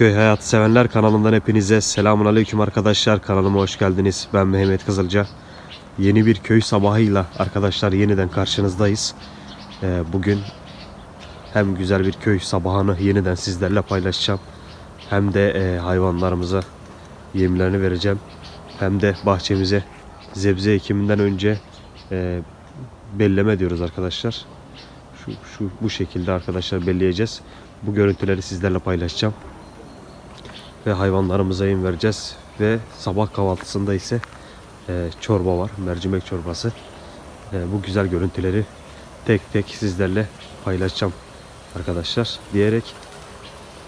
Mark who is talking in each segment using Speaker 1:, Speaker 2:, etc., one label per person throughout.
Speaker 1: Köy hayatı sevenler kanalından hepinize selamun aleyküm arkadaşlar. Kanalıma hoş geldiniz. Ben Mehmet Kızılca. Yeni bir köy sabahıyla arkadaşlar yeniden karşınızdayız. Ee, bugün hem güzel bir köy sabahını yeniden sizlerle paylaşacağım. Hem de e, hayvanlarımıza yemlerini vereceğim. Hem de bahçemize zebze ekiminden önce e, belleme diyoruz arkadaşlar. Şu, şu bu şekilde arkadaşlar belleyeceğiz. Bu görüntüleri sizlerle paylaşacağım. Ve hayvanlarımıza yem vereceğiz. Ve sabah kahvaltısında ise e, çorba var. Mercimek çorbası. E, bu güzel görüntüleri tek tek sizlerle paylaşacağım arkadaşlar. Diyerek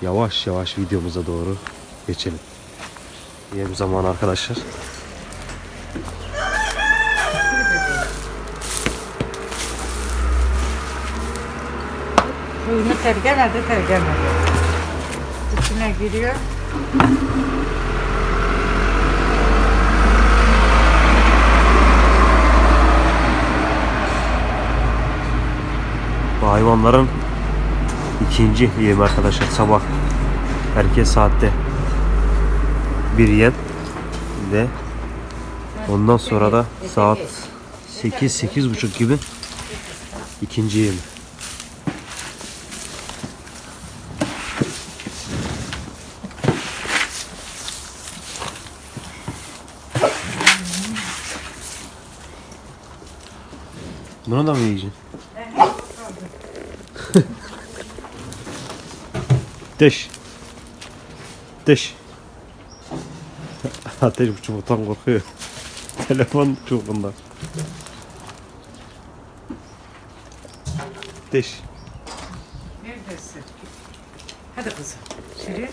Speaker 1: yavaş yavaş videomuza doğru geçelim. Yem zamanı arkadaşlar.
Speaker 2: Suyunu tergemedi, tergemedi. İçine giriyor.
Speaker 1: Bu hayvanların ikinci yemi arkadaşlar sabah herkes saatte bir yem ve ondan sonra da saat 8 8 buçuk gibi ikinci yemi. Bunu da mı yiyeceksin? Ateş. Ateş. Ateş bu çubuktan korkuyor. Telefon çubuğundan. Ateş.
Speaker 2: Neredesin? Hadi kızım. Şirin.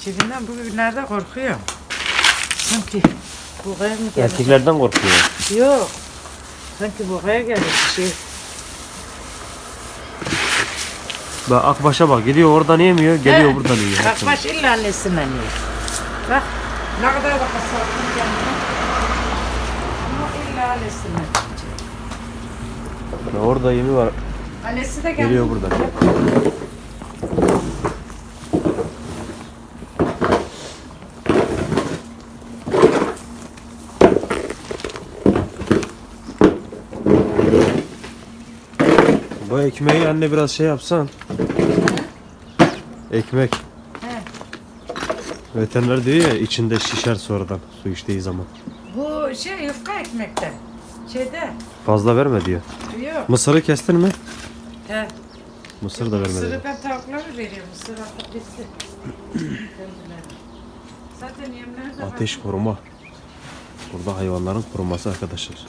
Speaker 2: Şirin'den bugünlerde korkuyor. Sanki buraya mı gelir?
Speaker 1: Erkeklerden korkuyor.
Speaker 2: Yok. Sanki buraya gelir bir şey.
Speaker 1: Bak Akbaş'a bak gidiyor oradan yemiyor geliyor
Speaker 2: He.
Speaker 1: buradan yiyor.
Speaker 2: Bak baş illa annesinden yiyor. Bak ne kadar da kasabın yanına. Ama illa annesinden.
Speaker 1: Ya Orada yemi var
Speaker 2: Annesi de geldi.
Speaker 1: geliyor buradan. Ekmeği anne biraz şey yapsan. Ekmek.
Speaker 2: He.
Speaker 1: Veteriner diyor ya içinde şişer sonradan su içtiği zaman.
Speaker 2: Bu şey yufka ekmekten. Şeyde.
Speaker 1: Fazla verme diyor.
Speaker 2: Yok.
Speaker 1: Mısırı kestin mi?
Speaker 2: He.
Speaker 1: Mısır da verme diyor.
Speaker 2: Mısırı ben tavuklara veriyorum. Mısır artık bitti. Zaten yemleri de
Speaker 1: Ateş koruma. Burada hayvanların koruması arkadaşlar.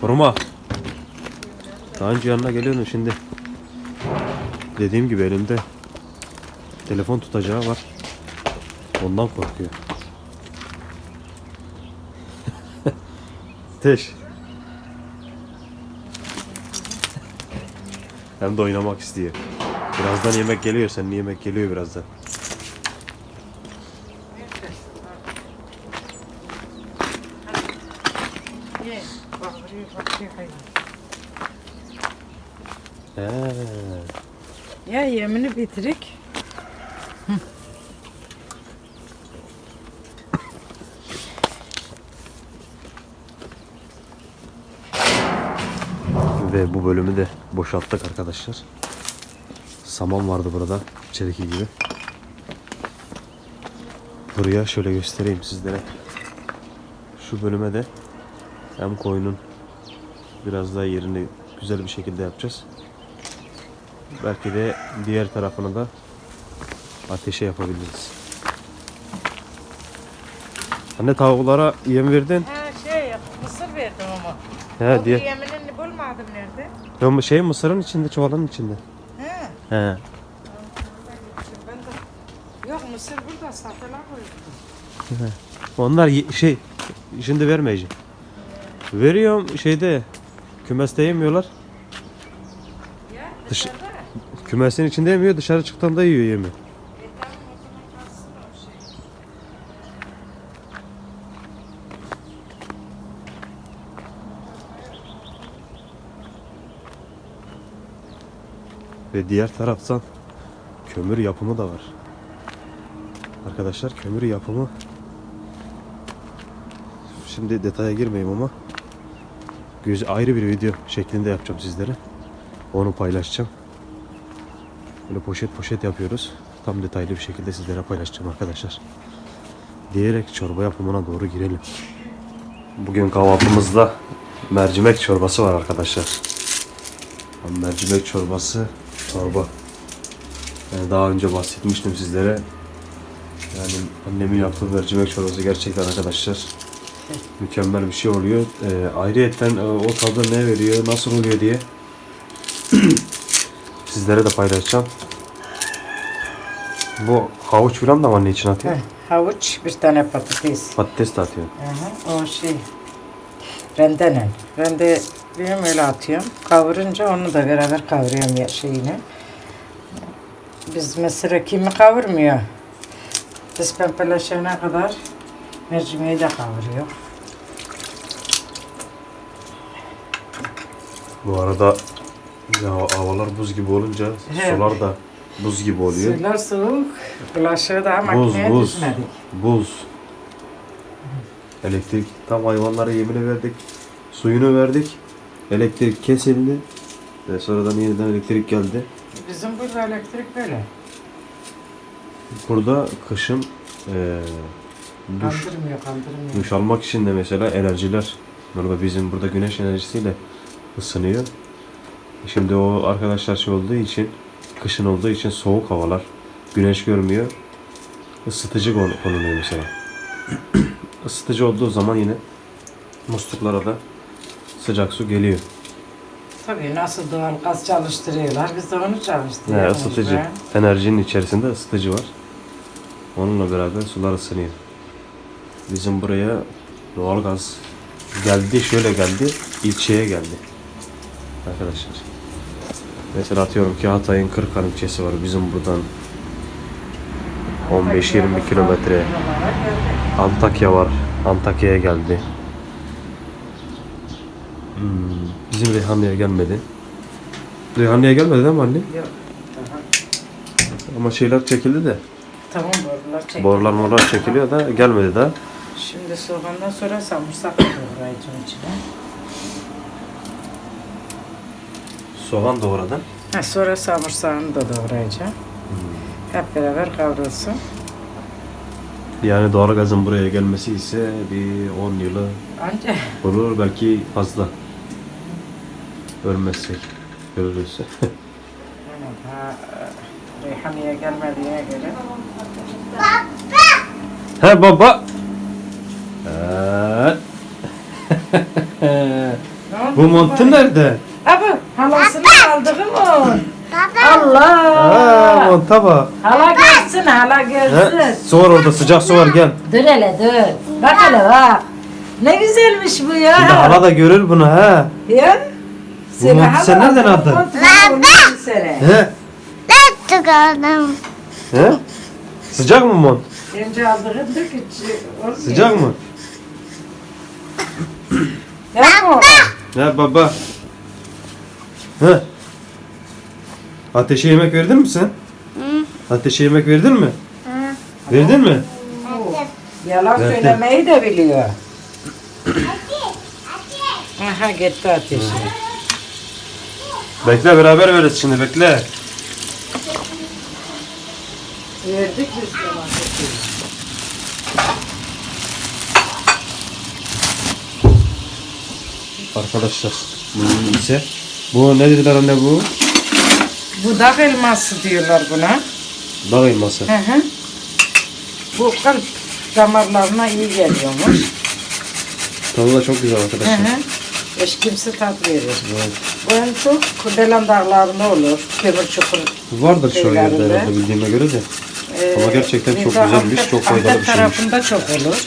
Speaker 1: Koruma. Daha önce yanına geliyordum şimdi. Dediğim gibi elimde telefon tutacağı var. Ondan korkuyor. Ateş. Hem de oynamak istiyor. Birazdan yemek geliyor. Senin yemek geliyor birazdan.
Speaker 2: Ye. Bak buraya bakıyor hayvan.
Speaker 1: He.
Speaker 2: Ya yemini bitirik.
Speaker 1: Ve bu bölümü de boşalttık arkadaşlar. Saman vardı burada. içeriki gibi. Buraya şöyle göstereyim sizlere. Şu bölüme de hem koyunun biraz daha yerini güzel bir şekilde yapacağız. Belki de diğer tarafını da ateşe yapabiliriz. Anne tavuklara yem verdin.
Speaker 2: Ha şey mısır verdim ama.
Speaker 1: He diye.
Speaker 2: yeminini bulmadım nerede?
Speaker 1: Bu şey mısırın içinde, çuvalın içinde.
Speaker 2: He.
Speaker 1: He.
Speaker 2: Yok mısır burada satıla koydum.
Speaker 1: Onlar şey şimdi vermeyeceğim. Veriyorum şeyde kümeste yemiyorlar.
Speaker 2: Ya
Speaker 1: Dış-
Speaker 2: dışarıda.
Speaker 1: Kümesin içinde yemiyor dışarı çıktığında yiyor yemi. Ve diğer taraftan kömür yapımı da var. Arkadaşlar kömür yapımı Şimdi detaya girmeyeyim ama göz ayrı bir video şeklinde yapacağım sizlere. Onu paylaşacağım. Böyle poşet poşet yapıyoruz. Tam detaylı bir şekilde sizlere paylaşacağım arkadaşlar. Diyerek çorba yapımına doğru girelim. Bugün kahvaltımızda mercimek çorbası var arkadaşlar. Mercimek çorbası, çorba. Yani daha önce bahsetmiştim sizlere. Yani annemin yaptığı mercimek çorbası gerçekten arkadaşlar mükemmel bir şey oluyor. Ee, ayrıyetten e, o tadı ne veriyor, nasıl oluyor diye sizlere de paylaşacağım. Bu havuç falan da mı anne içine atıyor?
Speaker 2: Heh, havuç, bir tane patates.
Speaker 1: Patates de atıyor.
Speaker 2: Aha, o şey rendenen. Rende benim öyle atıyorum. Kavurunca onu da beraber kavuruyorum ya şeyini. Biz mesela kimi kavurmuyor. Biz pembeleşene kadar mercimeği de kavuruyor.
Speaker 1: Bu arada ya havalar buz gibi olunca
Speaker 2: He.
Speaker 1: sular da buz gibi oluyor.
Speaker 2: Suylar soğuk. Bulaşığı daha
Speaker 1: Buz
Speaker 2: makineye
Speaker 1: buz
Speaker 2: düşmedik.
Speaker 1: buz. Elektrik tam hayvanlara yemini verdik. Suyunu verdik. Elektrik kesildi. Ve sonradan yeniden elektrik geldi.
Speaker 2: Bizim burada elektrik böyle.
Speaker 1: Burada kışın eee duş,
Speaker 2: Kaldırmıyor, kaldırmıyor.
Speaker 1: duş almak için de mesela enerjiler. Burada bizim burada güneş enerjisiyle ısınıyor. Şimdi o arkadaşlar şey olduğu için kışın olduğu için soğuk havalar. Güneş görmüyor. Isıtıcı konu- konuluyor mesela. Isıtıcı olduğu zaman yine musluklara da sıcak su geliyor.
Speaker 2: Tabii nasıl doğal gaz çalıştırıyorlar, biz de onu çalıştırıyoruz.
Speaker 1: ısıtıcı.
Speaker 2: be.
Speaker 1: Enerjinin içerisinde ısıtıcı var. Onunla beraber sular ısınıyor. Bizim buraya doğalgaz geldi, şöyle geldi, ilçeye geldi. Arkadaşlar. Mesela atıyorum ki Hatay'ın Kırkhan ilçesi var bizim buradan 15-20 kilometre. Antakya var. Antakya'ya geldi. Hmm, bizim Reyhanlı'ya gelmedi. Reyhanlı'ya gelmedi değil mi anne?
Speaker 2: Yok.
Speaker 1: Ama şeyler çekildi de.
Speaker 2: Tamam borular çek.
Speaker 1: Borular çekiliyor da gelmedi daha.
Speaker 2: Şimdi soğandan sonra da doğrayacağım içine.
Speaker 1: Soğan doğradın.
Speaker 2: Ha, sonra samırsağını da doğrayacağım. Hep beraber kavrulsun.
Speaker 1: Yani doğalgazın buraya gelmesi ise bir 10 yılı
Speaker 2: Anca
Speaker 1: olur belki fazla. Ölmezsek, görürüz.
Speaker 2: yani daha e, Reyhaniye gelmediğine göre.
Speaker 1: He baba. Evet. Bu montun
Speaker 2: baba?
Speaker 1: nerede?
Speaker 2: Abi halasını aldığı mı?
Speaker 1: Ha,
Speaker 2: Allah!
Speaker 1: monta bak.
Speaker 2: Hala görsün, hala
Speaker 1: He?
Speaker 2: görsün.
Speaker 1: Su var orada sıcak su var gel.
Speaker 2: Dur hele dur. Bak hele bak. Ne güzelmiş bu ya.
Speaker 1: Şimdi hala da görür bunu ha.
Speaker 2: Ya.
Speaker 1: Bu montu sen nereden aldın? He?
Speaker 3: Tıkladım.
Speaker 1: He? Sıcak mı mont?
Speaker 2: Önce aldığın da küçük.
Speaker 1: Sıcak mı?
Speaker 2: Yapma.
Speaker 1: Ne baba? He? Ateşe yemek verdin mi sen? Ateşe yemek verdin mi? Verdin mi?
Speaker 2: Yalan
Speaker 1: Evet.
Speaker 2: söylemeyi de biliyor. Aha gitti ateşi.
Speaker 1: Bekle beraber veririz şimdi bekle.
Speaker 2: Verdik biz domatesi.
Speaker 1: Arkadaşlar bu ise bu ne dediler anne bu?
Speaker 2: Budak elması diyorlar buna.
Speaker 1: Dağ elması.
Speaker 2: Hı hı. Bu kalp damarlarına iyi geliyormuş.
Speaker 1: Tadı da çok güzel
Speaker 2: Hı
Speaker 1: arkadaşlar.
Speaker 2: hı. Eşkimsi tat verir.
Speaker 1: Evet.
Speaker 2: Bu en çok Kurdelen dağlarında olur. Kömür çukur.
Speaker 1: Vardır şu yerde herhalde bildiğime göre de.
Speaker 2: Ee,
Speaker 1: Ama gerçekten çok güzelmiş,
Speaker 2: Antep-
Speaker 1: çok faydalı
Speaker 2: Antep
Speaker 1: bir şeymiş.
Speaker 2: tarafında çok olur.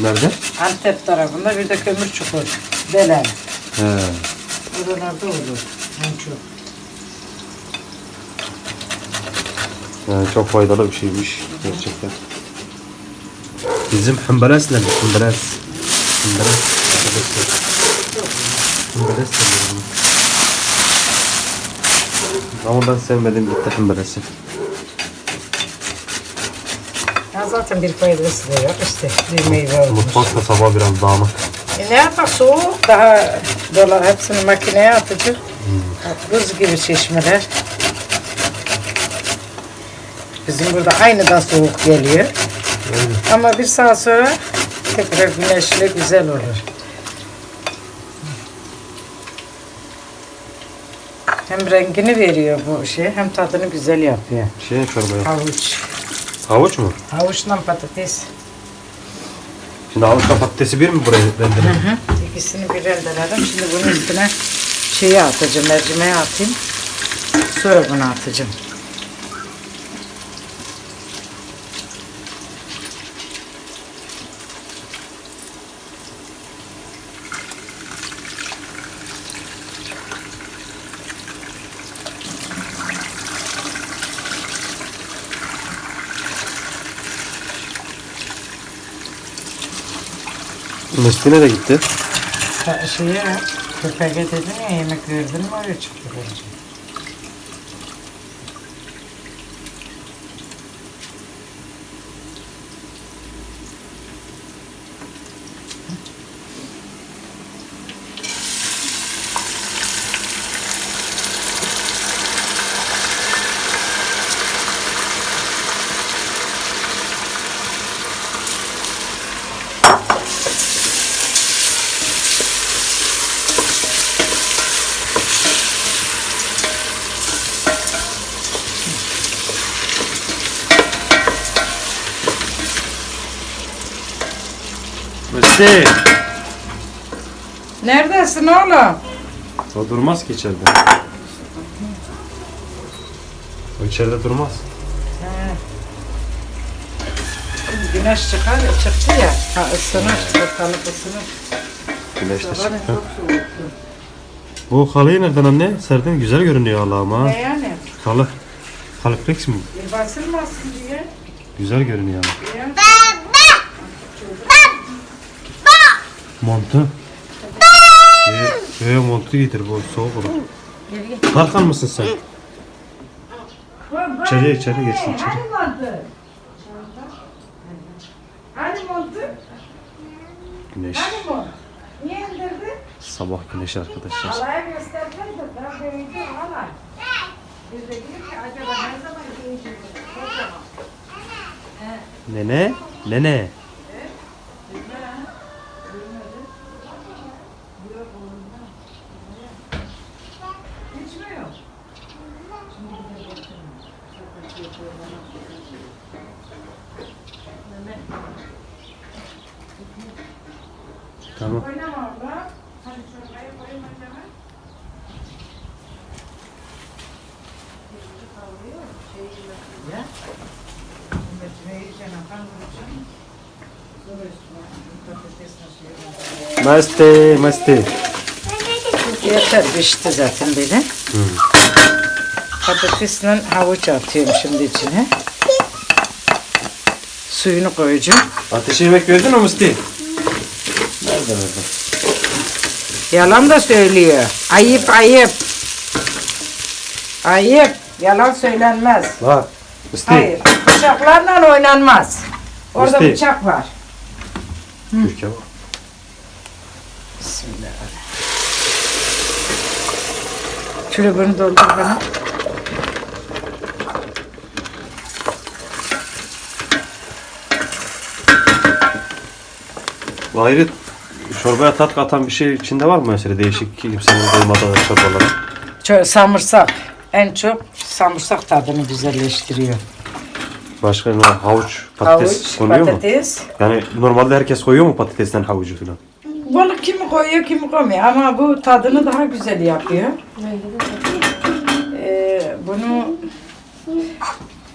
Speaker 1: Nerede?
Speaker 2: Antep tarafında bir de kömür çukur. Belen.
Speaker 1: He.
Speaker 2: Buralarda olur. En çok.
Speaker 1: Yani çok faydalı bir şeymiş gerçekten. Bizim hımberesle mi? Hımberes. Hımberes. Hımberes. Ama ben sevmedim gitti hımberesi.
Speaker 2: Ya zaten bir faydası da yok işte bir meyve olmuş.
Speaker 1: Mutfak da sabah biraz dağınık.
Speaker 2: E ne yapak soğuk daha dolar hepsini makineye atacak. Buz gibi çeşmeler. Bizim burada aynıdan soğuk geliyor. Ama bir saat sonra tekrar güneşli güzel olur. Hem rengini veriyor bu şey hem tadını güzel yapıyor.
Speaker 1: Şey çorbaya.
Speaker 2: Havuç.
Speaker 1: Havuç mu?
Speaker 2: Havuçla patates.
Speaker 1: Şimdi havuçla patatesi bir mi buraya rendeledim?
Speaker 2: İkisini bir rendeledim. Şimdi bunun üstüne şeyi atacağım, mercimeği atayım. Sonra bunu atacağım.
Speaker 1: Müstine de gitti.
Speaker 2: Şeye, köpeğe dedim ya yemek verdin mi oraya çıktı bence.
Speaker 1: Müsti.
Speaker 2: Neredesin oğlum?
Speaker 1: O durmaz ki içeride. O içeride durmaz.
Speaker 2: Güneş çıkar, çıktı ya. Ha ısınır, ortalık ısınır.
Speaker 1: Güneş de çıktı. Bu halıyı nereden anne? Serdin güzel görünüyor Allah'ım ha.
Speaker 2: Ne yani?
Speaker 1: Halı. Halı flex mi?
Speaker 2: Bir basılmasın diye.
Speaker 1: Güzel görünüyor ama.
Speaker 2: Ya.
Speaker 1: Montu. Ee, montu getir bu soğuk olur. Tarkan mısın sen? İçeri içeri geçsin içeri. Güneş. Sabah güneş arkadaşlar.
Speaker 2: Halaya göstersene de ben büyüdüm hala. Biz de dedik ki acaba ne zaman giyecek?
Speaker 1: Nene? Nene.
Speaker 2: Hiç mi yok?
Speaker 1: Tamam.
Speaker 2: Oynama orada. Hadi çorbaya koyayım acaba. Ya. Mercimeği yiyeceğim, akan vuracağım. Sonra üstüne patates nasıl
Speaker 1: Masti, masti.
Speaker 2: Yeter pişti zaten böyle. Patatesle havuç atıyorum şimdi içine. Suyunu koyacağım.
Speaker 1: Ateşe yemek verdin mi Musti? Nerede verdin?
Speaker 2: Yalan da söylüyor. Ayıp ayıp. Ayıp. Yalan söylenmez.
Speaker 1: Var. Musti.
Speaker 2: Hayır. Bıçaklarla oynanmaz. Orada
Speaker 1: Musti.
Speaker 2: bıçak var.
Speaker 1: Türkiye bak.
Speaker 2: Bismillahirrahmanirrahim. Şöyle bunu doldur bana.
Speaker 1: Ayrı çorbaya tat katan bir şey içinde var mı mesela değişik kimsenin duymadığı çorbalar?
Speaker 2: Şöyle samırsak. En çok samırsak tadını güzelleştiriyor.
Speaker 1: Başka ne? Havuç, patates
Speaker 2: Havuç,
Speaker 1: konuyor mu?
Speaker 2: patates.
Speaker 1: Yani normalde herkes koyuyor mu patatesten havucu falan?
Speaker 2: Bunu kimi koyuyor kimi koymuyor ama bu tadını daha güzel yapıyor. Ee, bunu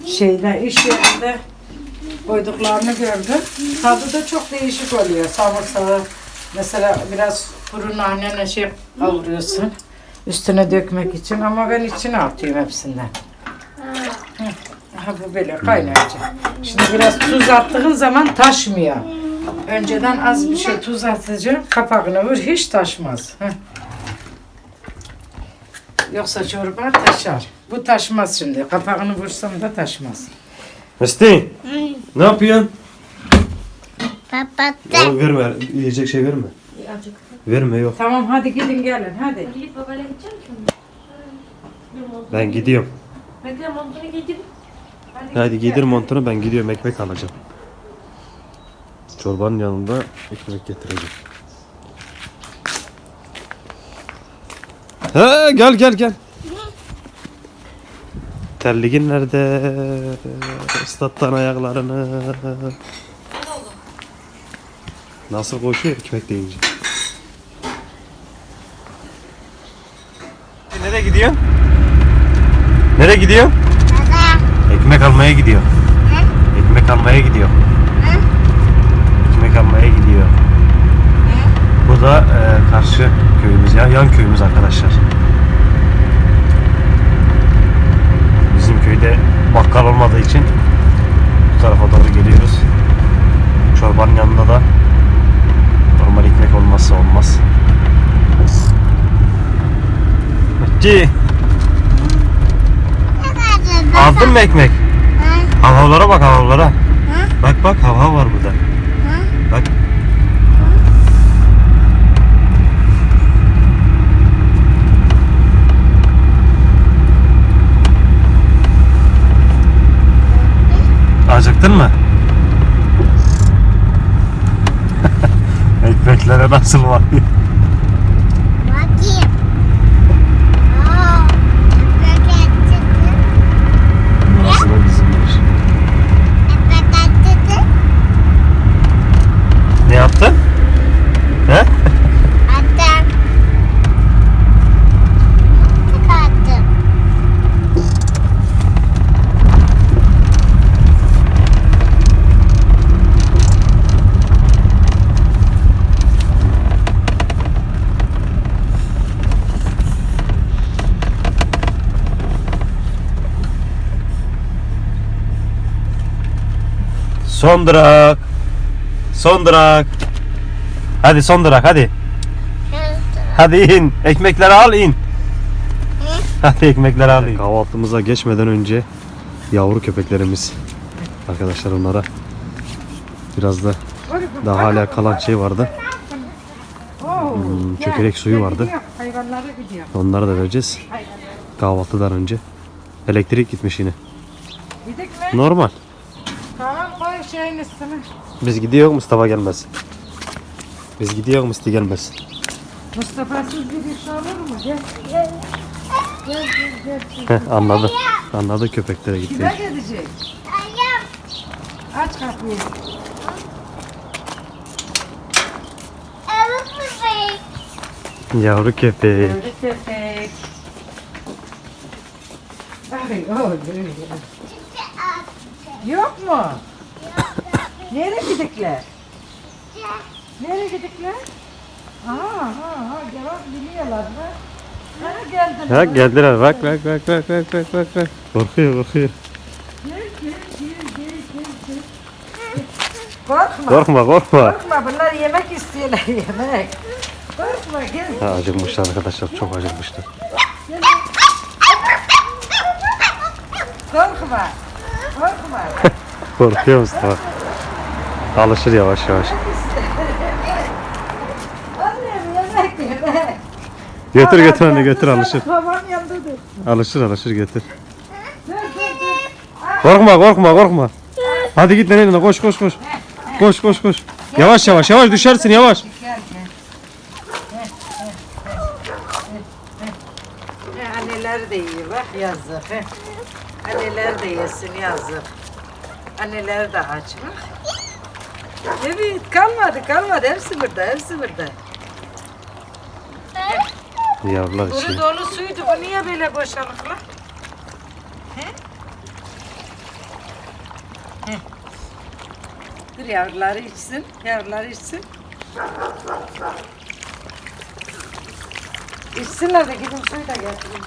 Speaker 2: şeyde iş yerinde koyduklarını gördüm. Tadı da çok değişik oluyor. Samırsağı mesela biraz kuru naneyle şey kavuruyorsun. Üstüne dökmek için ama ben içine atıyorum hepsinden. Hı. Aha bu böyle kaynayacak. Şimdi biraz tuz attığın zaman taşmıyor. Önceden az bir şey tuz atacağım. Kapağını vur hiç taşmaz. Heh. Yoksa çorba taşar. Bu taşmaz şimdi. Kapağını vursam da taşmaz.
Speaker 1: Musti! Ne yapıyorsun?
Speaker 3: Papatta.
Speaker 1: Oğlum verme. Yiyecek şey verme. Verme yok.
Speaker 2: Tamam hadi gidin gelin hadi.
Speaker 1: Ben gidiyorum.
Speaker 4: Bekle montunu giydim.
Speaker 1: Hadi giydir montunu ben gidiyorum ekmek alacağım. Çorbanın yanında ekmek getireceğim. He gel gel gel. Terligin nerede? Islattan ayaklarını. Nasıl koşuyor ekmek deyince. Nereye gidiyorsun? Nereye gidiyorsun? Ekmek almaya gidiyor. Ekmek almaya gidiyor. Ekmek almaya gidiyor. Bu da e, karşı köyümüz ya, yan köyümüz arkadaşlar. Bizim köyde bakkal olmadığı için bu tarafa doğru geliyoruz. Çorbanın yanında da normal ekmek olmazsa olmaz. Bitti. Aldın mı ekmek? Havavlara bak havavlara. Bak bak hava var burada. Bak. Acıktın mı? Ekmeklere nasıl var?
Speaker 3: Bakayım.
Speaker 1: Son durak. Son durak. Hadi son durak hadi. Hadi in. Ekmekleri al in. Hadi ekmekleri al in. Kahvaltımıza geçmeden önce yavru köpeklerimiz. Arkadaşlar onlara biraz da daha hala kalan şey vardı. Hmm, suyu vardı. Onlara da vereceğiz. Kahvaltıdan önce. Elektrik gitmiş yine. Normal.
Speaker 2: Üstüne.
Speaker 1: Biz gidiyor Mustafa gelmez. Biz gidiyor Mustafa gelmez.
Speaker 2: Mustafa'sız bir iş olur mu? Gel. Gel gel gel. gel.
Speaker 1: Heh, anladı. Anladı köpeklere gitti.
Speaker 2: Kime gidecek? Aç kapıyı.
Speaker 1: Yavru köpek.
Speaker 2: Öyle köpek. Ay oğlum. Yok mu? Nereye gidikler? Nereye gidikler? Ha ha ha cevap biliyorlar da. Ha geldiler.
Speaker 1: Ha geldiler. Bak bak bak bak bak bak bak bak. Korkuyor korkuyor. Gel gel gel gel gel gel.
Speaker 2: Korkma.
Speaker 1: Korkma korkma.
Speaker 2: Korkma bunlar yemek istiyorlar yemek. Korkma gel.
Speaker 1: Ha, acıkmışlar arkadaşlar çok acıkmışlar. Gel.
Speaker 2: Korkma. Korkma.
Speaker 1: Korkuyor musun? Alışır yavaş yavaş. Götür götür anne götür alışır.
Speaker 2: Babam yanındadır.
Speaker 1: Alışır alışır götür. Korkma korkma korkma. Hadi git nenene koş koş koş. Koş koş koş. Yavaş yavaş yavaş düşersin yavaş.
Speaker 2: Anneler de iyi bak yazık. Anneler de yesin yazık. Anneler de aç bak. Evet kalmadı kalmadı hepsi burada hepsi burada.
Speaker 1: Yavrular
Speaker 2: Kuru
Speaker 1: için.
Speaker 2: dolu suydu bu niye böyle? He? He. Dur yavruları içsin, yavruları içsin. İçsinler de gidin suyu da getirin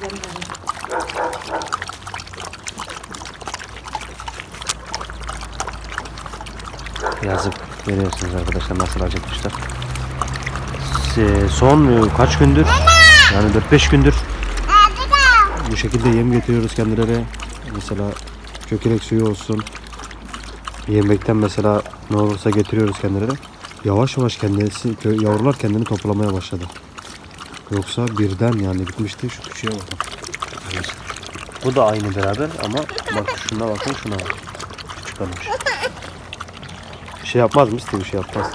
Speaker 1: Yazık. Görüyorsunuz arkadaşlar nasıl acıkmışlar. Son e, kaç gündür? Yani 4-5 gündür bu şekilde yem getiriyoruz kendilerine. Mesela kökelek suyu olsun. Yemekten mesela ne olursa getiriyoruz kendilerine. Yavaş yavaş kendisi, yavrular kendini toplamaya başladı. Yoksa birden yani bitmişti şu küçüğe bakın. Bu da aynı beraber ama bak şuna bakın şuna bak. Küçük kalmış. Bir şey yapmaz mı? Bir şey yapmaz.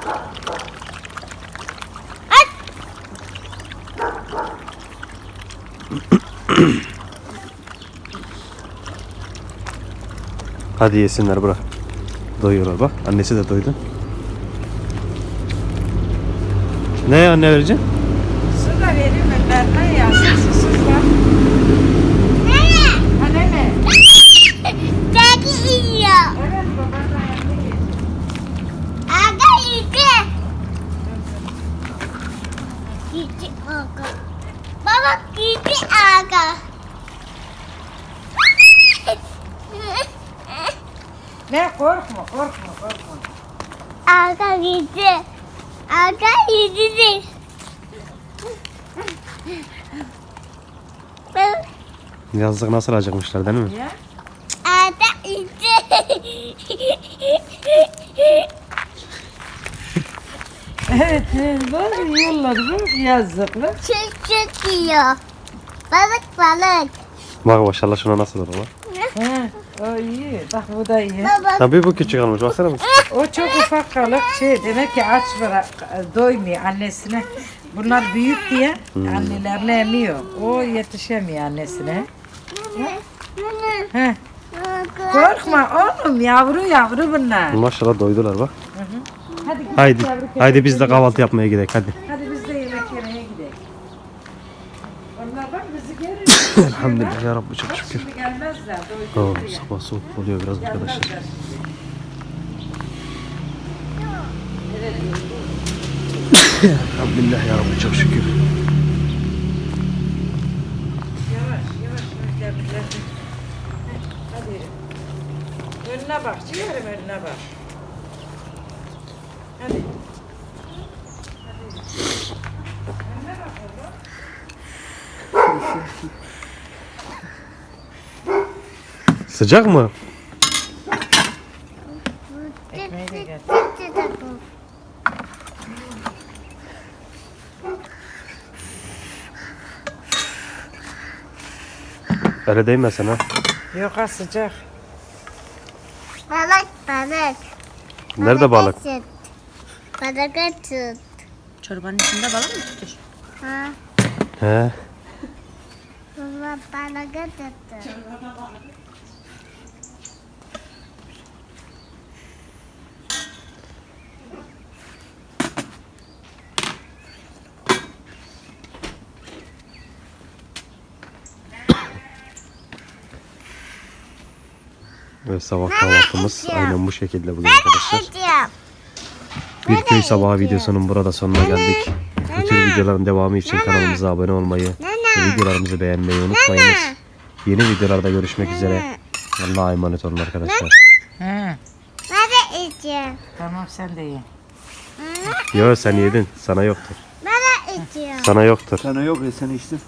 Speaker 1: Hadi yesinler bırak. Doyuyorlar bak. Annesi de doydu. Ne anne vereceksin?
Speaker 2: Su da vereyim önlerine ya. Susuzlar. Ha nene.
Speaker 3: Daddy yiyor.
Speaker 2: Evet babanla yanına git.
Speaker 3: Aga yedi. Yedi aga. Baba yedi aga.
Speaker 2: Ne korkma korkma korkma.
Speaker 3: Aga yedi. Aga yedi.
Speaker 1: Yazlık nasıl alacakmışlar değil mi?
Speaker 2: Ya.
Speaker 3: Aga yedi.
Speaker 2: Evet, bak yiyorlar bak yazıklar.
Speaker 3: Çık çık yiyor. Balık balık.
Speaker 1: Bak maşallah şuna nasıl olur bak.
Speaker 2: O iyi. Bak bu da iyi.
Speaker 3: Baba
Speaker 1: Tabii bu küçük almış baksana. bu.
Speaker 2: O çok ufak kalıp şey demek ki aç bırak doymuyor annesine. Bunlar büyük diye annelerini emiyor. O yetişemiyor annesine. He. Korkma oğlum yavru yavru bunlar.
Speaker 1: Maşallah doydular bak.
Speaker 2: Hadi git
Speaker 1: Haydi.
Speaker 2: yavru köpek.
Speaker 1: Haydi biz de kahvaltı yapmaya gidelim hadi.
Speaker 2: Hadi biz de yemek yemeye gidelim. Onlar bak bizi görür.
Speaker 1: Elhamdülillah ya Rabbi çok şükür.
Speaker 2: Ya.
Speaker 1: sabah soğuk oluyor biraz arkadaşlar. Elhamdülillah ya Rabbi çok şükür.
Speaker 2: Yavaş yavaş yemekler Hadi. Önüne bak ciğerim önüne bak. Hadi.
Speaker 1: Sıcak mı?
Speaker 2: Ekmeği de gel.
Speaker 1: Öyle değmesin ha.
Speaker 2: Yok ha sıcak.
Speaker 3: balık balık.
Speaker 1: Nerede balık?
Speaker 3: Balık tut.
Speaker 4: Çorbanın içinde balık mı tutur?
Speaker 3: Ha.
Speaker 1: He.
Speaker 3: Baba balık tuttu.
Speaker 1: Ve sabah kahvaltımız aynen bu şekilde bugün arkadaşlar. Bir köy sabahı videosunun burada sonuna geldik. Bu tür videoların devamı için kanalımıza abone olmayı ve videolarımızı beğenmeyi unutmayınız. Yeni videolarda görüşmek üzere. Allah'a emanet olun arkadaşlar.
Speaker 2: He.
Speaker 3: Bana ediyorum.
Speaker 2: Tamam sen de ye.
Speaker 1: Yo sen yedin. Sana yoktur.
Speaker 3: Bana ediyorum.
Speaker 1: Sana yoktur.
Speaker 5: Sana yok ya sen içtin.